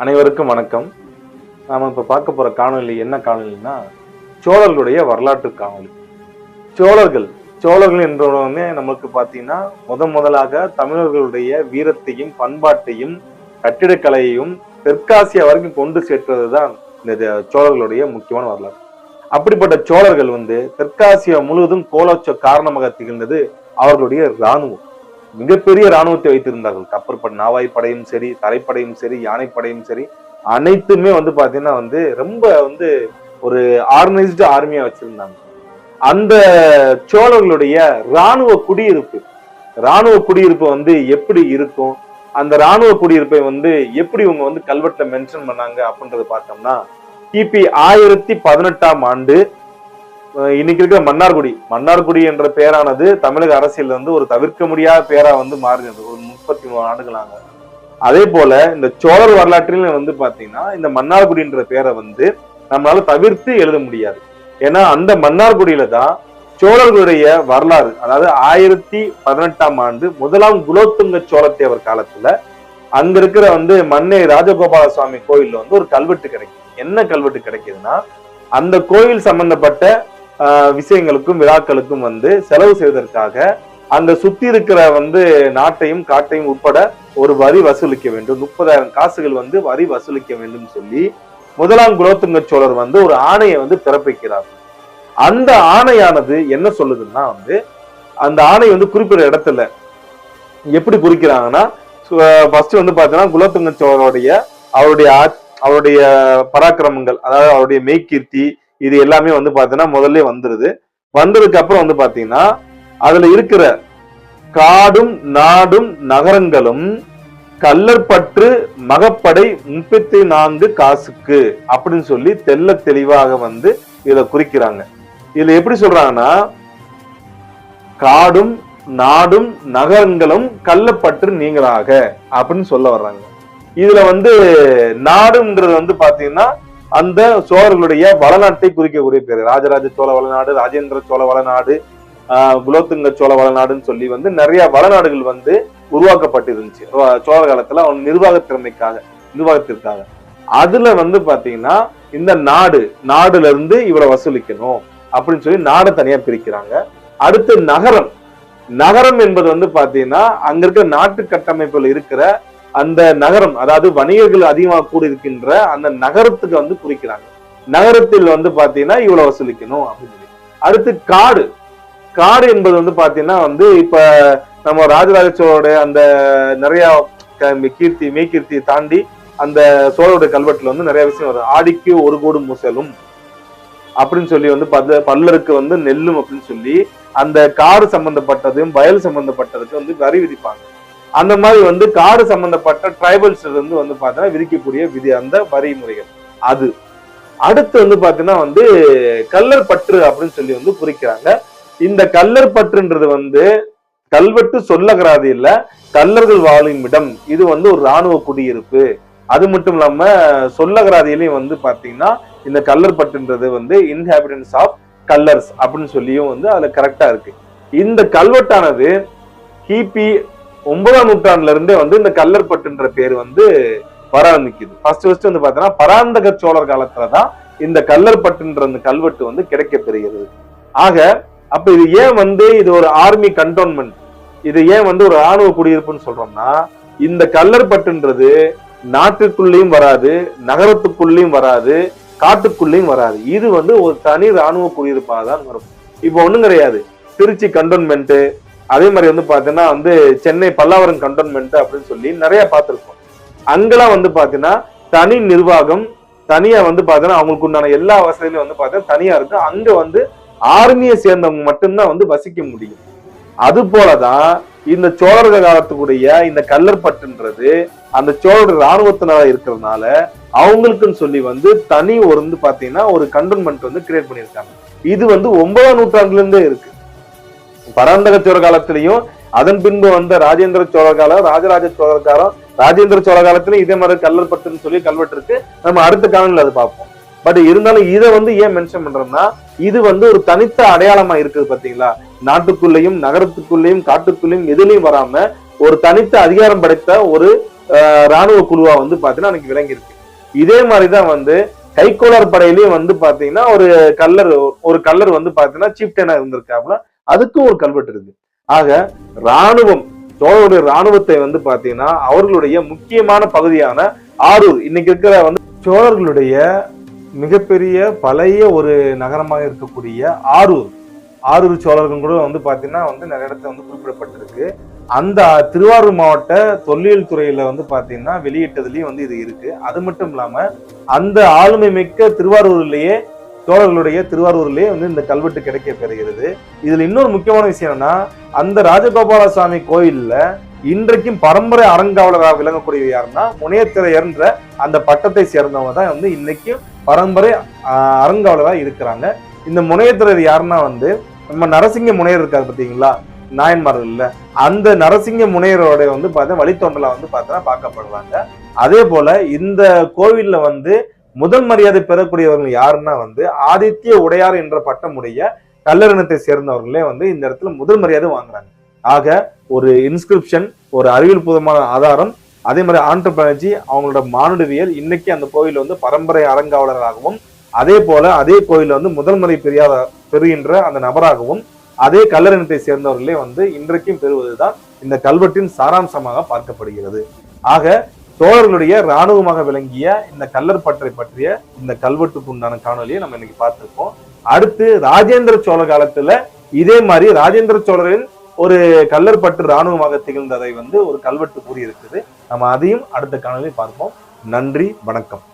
அனைவருக்கும் வணக்கம். நாம் இப்போ பார்க்க போகிற காணொளி என்ன காணொலினா சோழர்களுடைய வரலாற்று காணொலி சோழர்கள் சோழர்கள் என்றவுடனே நமக்கு பார்த்தீங்கன்னா முத முதலாக தமிழர்களுடைய வீரத்தையும் பண்பாட்டையும் கட்டிடக்கலையையும் தெற்காசியா வரைக்கும் கொண்டு சேர்த்தது தான் இந்த சோழர்களுடைய முக்கியமான வரலாறு. அப்படிப்பட்ட சோழர்கள் வந்து தெற்காசியா முழுவதும் கோலோச்ச காரணமாக திகழ்ந்தது அவர்களுடைய இராணுவம். மிகப்பெரிய ராணுவத்தை வைத்திருந்தார்கள். கப்பற்படை நாவாய் படையும் சரி தரைப்படையும் சரி யானைப்படையும் சரி அனைத்துமே வந்து பாத்தீங்கன்னா வந்து ரொம்ப வந்து ஒரு ஆர்கனைஸ்டு ஆர்மியா வச்சிருந்தாங்க. அந்த சோழர்களுடைய ராணுவ குடியிருப்பு ராணுவ குடியிருப்பு வந்து எப்படி இருக்கும் அந்த ராணுவ குடியிருப்பை வந்து எப்படி இவங்க வந்து கல்வெட்டுல மென்ஷன் பண்ணாங்க அப்படின்றத பார்த்தோம்னா கிபி ஆயிரத்தி பதினெட்டாம் ஆண்டு இன்னைக்கு இருக்கிற மன்னார்குடி. மன்னார்குடி என்ற பெயரானது தமிழக அரசியல் வந்து ஒரு தவிர்க்க முடியாத பேரா வந்து மாறுகிறது. ஒரு முப்பத்தி மூணு ஆண்டுகளாக. அதே போல இந்த சோழர் வரலாற்றில வந்து பாத்தீங்கன்னா இந்த மன்னார்குடின்ற பேரை வந்து நம்மளால தவிர்த்து எழுத முடியாது. ஏன்னா அந்த மன்னார்குடியில தான் சோழர்களுடைய வரலாறு அதாவது ஆயிரத்தி பதினெட்டாம் ஆண்டு முதலாம் குலோத்துங்க சோழத்தேவர் காலத்துல அங்க இருக்கிற வந்து மன்னை ராஜகோபால சுவாமி கோயில்ல வந்து ஒரு கல்வெட்டு கிடைக்கும் என்ன கல்வெட்டு கிடைக்குதுன்னா அந்த கோயில் சம்பந்தப்பட்ட விஷயங்களுக்கும் விழாக்களுக்கும் வந்து செலவு செய்வதற்காக அங்க சுத்தி இருக்கிற வந்து நாட்டையும் காட்டையும் உட்பட ஒரு வரி வசூலிக்க வேண்டும். முப்பதாயிரம் காசுகள் வந்து வரி வசூலிக்க வேண்டும் சொல்லி முதலாம் குலோத்துங்க சோழர் வந்து ஒரு ஆணையை வந்து பிறப்பிக்கிறார். அந்த ஆணையானது என்ன சொல்லுதுன்னா வந்து அந்த ஆணை வந்து குறிப்பிட்ட இடத்துல எப்படி குறிக்கிறாங்கன்னா ஃபர்ஸ்ட் வந்து பார்த்தீங்கன்னா குலோத்துங்க சோழருடைய அவருடைய அவருடைய பராக்கிரமங்கள் அதாவது அவருடைய மெய்கீர்த்தி இது எல்லாமே வந்து பாத்தீங்கன்னா முதல்ல வந்துருது. வந்ததுக்கு அப்புறம் வந்து பாத்தீங்கன்னா அதுல இருக்கிற காடும் நாடும் நகரங்களும் கல்லற்பற்று மகப்படை முப்பத்தி நான்கு காசுக்கு அப்படின்னு சொல்லி தெள்ள தெளிவாக வந்து இதை குறிக்கிறாங்க. இதுல எப்படி சொல்றாங்கன்னா காடும் நாடும் நகரங்களும் கள்ளப்பற்று நீங்களாக அப்படின்னு சொல்ல வர்றாங்க. இதுல வந்து நாடுங்கிறது வந்து பாத்தீங்கன்னா அந்த சோழர்களுடைய வளநாட்டை குறிக்கக்கூடிய பேர். ராஜராஜ சோழ வளநாடு ராஜேந்திர சோழ வளநாடு ஆஹ் குலோத்துங்க சோழ வளநாடுன்னு சொல்லி வந்து நிறைய வளநாடுகள் வந்து உருவாக்கப்பட்டிருந்துச்சு. சோழ காலத்துல அவன் நிர்வாக திறமைக்காக நிர்வாகத்திற்காக. அதுல வந்து பாத்தீங்கன்னா இந்த நாடு நாடுல இருந்து இவ்வளவு வசூலிக்கணும் அப்படின்னு சொல்லி நாடை தனியா பிரிக்கிறாங்க. அடுத்து நகரம். நகரம் என்பது வந்து பாத்தீங்கன்னா அங்க இருக்கிற நாட்டு கட்டமைப்புல இருக்கிற அந்த நகரம் அதாவது வணிகர்கள் அதிகமாக கூடியிருக்கின்ற அந்த நகரத்துக்கு வந்து குறிக்கிறாங்க. நகரத்தில் வந்து பாத்தீங்கன்னா இவ்வளவு வசூலிக்கணும் அப்படின்னு சொல்லி. அடுத்து காடு. காடு என்பது வந்து பாத்தீங்கன்னா வந்து இப்ப நம்ம ராஜராஜ சோழோட அந்த நிறைய கீர்த்தி மெய்கீர்த்தியை தாண்டி அந்த சோழோட கல்வெட்டுல வந்து நிறைய விஷயம் வரும். ஆடிக்கு ஒரு கோடு முசலும் அப்படின்னு சொல்லி வந்து பல்ல பல்லருக்கு வந்து நெல்லும் அப்படின்னு சொல்லி அந்த காடு சம்பந்தப்பட்டதும் வயல் சம்பந்தப்பட்டதுக்கு வந்து வரி விதிப்பாங்க. அந்த மாதிரி வந்து காடு சம்பந்தப்பட்ட டிரைபல்ஸ் இருந்து வந்து பார்த்தீங்கன்னா விதிக்கக்கூடிய விதி அந்த வரி முறைகள் அது. அடுத்து வந்து பார்த்தீங்கன்னா வந்து கல்லர் பற்று அப்படின்னு சொல்லி வந்து குறிக்கிறாங்க. இந்த கல்லர் பற்றுன்றது வந்து கல்வெட்டு சொல்லகராது இல்ல கல்லர்கள் வாழும் இடம். இது வந்து ஒரு ராணுவ குடியிருப்பு. அது மட்டும் இல்லாம சொல்லகராதியிலையும் வந்து பாத்தீங்கன்னா இந்த கல்லர் பட்டுன்றது வந்து இன்ஹாபிடன்ஸ் ஆஃப் கல்லர்ஸ் அப்படின்னு சொல்லியும் வந்து அதுல கரெக்டா இருக்கு. இந்த கல்வெட்டானது கிபி ஒன்பதாம் நூற்றாண்டுல இருந்தே வந்து இந்த கல்லர் பட்டுன்ற பேர் வந்து வர ஆரம்பிக்குது. ஃபர்ஸ்ட் ஃபர்ஸ்ட் வந்து பாத்தீங்கன்னா பராந்தக சோழர் காலத்துலதான் இந்த கல்லர் பட்டுன்ற அந்த கல்வெட்டு வந்து கிடைக்க பெறுகிறது ஆக அப்ப இது ஏன் வந்து இது ஒரு ஆர்மி கண்டோன்மெண்ட் இது ஏன் வந்து ஒரு ராணுவ குடியிருப்புன்னு சொல்றோம்னா இந்த கல்லர் பட்டுன்றது நாட்டுக்குள்ளேயும் வராது நகரத்துக்குள்ளேயும் வராது காட்டுக்குள்ளேயும் வராது. இது வந்து ஒரு தனி ராணுவ குடியிருப்பாக தான் வரும். இப்போ ஒண்ணும் கிடையாது. திருச்சி கண்டோன்மெண்ட் அதே மாதிரி வந்து பாத்தீங்கன்னா வந்து சென்னை பல்லாவரம் கண்டோன்மெண்ட் அப்படின்னு சொல்லி நிறைய பார்த்திருக்கோம். அங்கெல்லாம் வந்து பாத்தீங்கன்னா தனி நிர்வாகம் தனியா வந்து பாத்தீங்கன்னா அவங்களுக்கு உண்டான எல்லா வசதியிலும் வந்து பாத்தீங்கன்னா தனியா இருக்கு. அங்க வந்து ஆர்மியை சேர்ந்தவங்க மட்டும்தான் வந்து வசிக்க முடியும். அது போலதான் இந்த சோழர்கள் காலத்துக்குடைய இந்த கல்லற்பட்டுன்றது அந்த சோழர் ராணுவத்தினால இருக்கிறதுனால அவங்களுக்குன்னு சொல்லி வந்து தனி ஒரு வந்து பாத்தீங்கன்னா ஒரு கண்டோன்மெண்ட் வந்து கிரியேட் பண்ணியிருக்காங்க. இது வந்து ஒன்பதாம் நூற்றாண்டுல இருந்தே இருக்கு. பராந்தக சோழ காலத்திலையும் அதன் பின்பு வந்த ராஜேந்திர சோழ காலம் ராஜராஜ சோழ காலம் ராஜேந்திர சோழ காலத்திலும் இதே மாதிரி கல்லற்பட்டுன்னு சொல்லி கல்வெட்டு இருக்கு நம்ம அடுத்த காலங்களில் அது பார்ப்போம். பட் இருந்தாலும் இதை வந்து ஏன் மென்ஷன் பண்றோம்னா இது வந்து ஒரு தனித்த அடையாளமா இருக்குது பாத்தீங்களா நாட்டுக்குள்ளேயும் நகரத்துக்குள்ளேயும் காட்டுக்குள்ளேயும் எதுலையும் வராம ஒரு தனித்த அதிகாரம் படைத்த ஒரு ராணுவ குழுவா வந்து பாத்தீங்கன்னா அன்னைக்கு விளங்கி இருக்கு இதே மாதிரிதான் வந்து கைக்கோளர் படையிலயும் வந்து பாத்தீங்கன்னா ஒரு கல்லர் ஒரு கல்லர் வந்து பாத்தீங்கன்னா சீப்டனா இருந்திருக்காப்புல. அதுக்கும் ஒரு கல்வெட்டு இருக்கு. ஆக ராணுவம் சோழருடைய ராணுவத்தை வந்து பாத்தீங்கன்னா அவர்களுடைய முக்கியமான பகுதியான ஆரூர். இன்னைக்கு இருக்கிற வந்து சோழர்களுடைய மிகப்பெரிய பழைய ஒரு நகரமாக இருக்கக்கூடிய ஆரூர். ஆரூர் சோழர்கள் கூட வந்து பாத்தீங்கன்னா வந்து நிறைய இடத்துல வந்து குறிப்பிடப்பட்டிருக்கு. அந்த திருவாரூர் மாவட்ட தொல்லியல் துறையில வந்து பாத்தீங்கன்னா வெளியிட்டதுலயும் வந்து இது இருக்கு. அது மட்டும் இல்லாம அந்த ஆளுமை மிக்க திருவாரூர்லயே சோழர்களுடைய திருவாரூர்லேயே வந்து இந்த கல்வெட்டு கிடைக்க பெறுகிறது. இதில் இன்னொரு முக்கியமான விஷயம் என்னன்னா அந்த ராஜகோபால சுவாமி கோயில்ல இன்றைக்கும் பரம்பரை அறங்காவலராக விளங்கக்கூடிய யாருன்னா முனையத்திரையர்ன்ற அந்த பட்டத்தை சேர்ந்தவங்க தான் வந்து இன்னைக்கும் பரம்பரை அறங்காவலராக இருக்கிறாங்க. இந்த முனையத்திரையர் யாருன்னா வந்து நம்ம நரசிங்க முனையர் இருக்காரு பார்த்தீங்களா? நாயன்மார்கள் அந்த நரசிங்க முனையரோட வந்து பார்த்தா வழித்தோன்றலா வந்து பார்த்தா பார்க்கப்படுறாங்க அதே போல இந்த கோவில்ல வந்து முதல் மரியாதை பெறக்கூடியவர்கள் யாருன்னா வந்து ஆதித்ய உடையார் என்ற பட்டமுடைய கல்லறினத்தை சேர்ந்தவர்களே வந்து இந்த இடத்துல முதல் மரியாதை வாங்குறாங்க. ஆக ஒரு இன்ஸ்கிரிப்ஷன் ஒரு அறிவியல் பூர்வமான ஆதாரம் அதே மாதிரி ஆண்டர்பிரனர்ஜி அவங்களோட மானுடவியல் இன்னைக்கு அந்த கோயில் வந்து பரம்பரை அறங்காவலராகவும் அதே போல அதே கோயில்ல வந்து முதல் முறை பெரியாத பெறுகின்ற அந்த நபராகவும் அதே கல்லறினத்தை சேர்ந்தவர்களே வந்து இன்றைக்கும் பெறுவதுதான் இந்த கல்வெட்டின் சாராம்சமாக பார்க்கப்படுகிறது. ஆக சோழர்களுடைய இராணுவமாக விளங்கிய இந்த கல்லற்பற்றை பற்றிய இந்த கல்வெட்டுக்கு உண்டான காணொலியை நம்ம இன்னைக்கு பார்த்திருக்கோம். அடுத்து ராஜேந்திர சோழ காலத்துல இதே மாதிரி ராஜேந்திர சோழரின் ஒரு கல்லற்பட்டு இராணுவமாக திகழ்ந்ததை வந்து ஒரு கல்வெட்டு கூறியிருக்குது. நம்ம அதையும் அடுத்த காணொலியை பார்ப்போம். நன்றி வணக்கம்.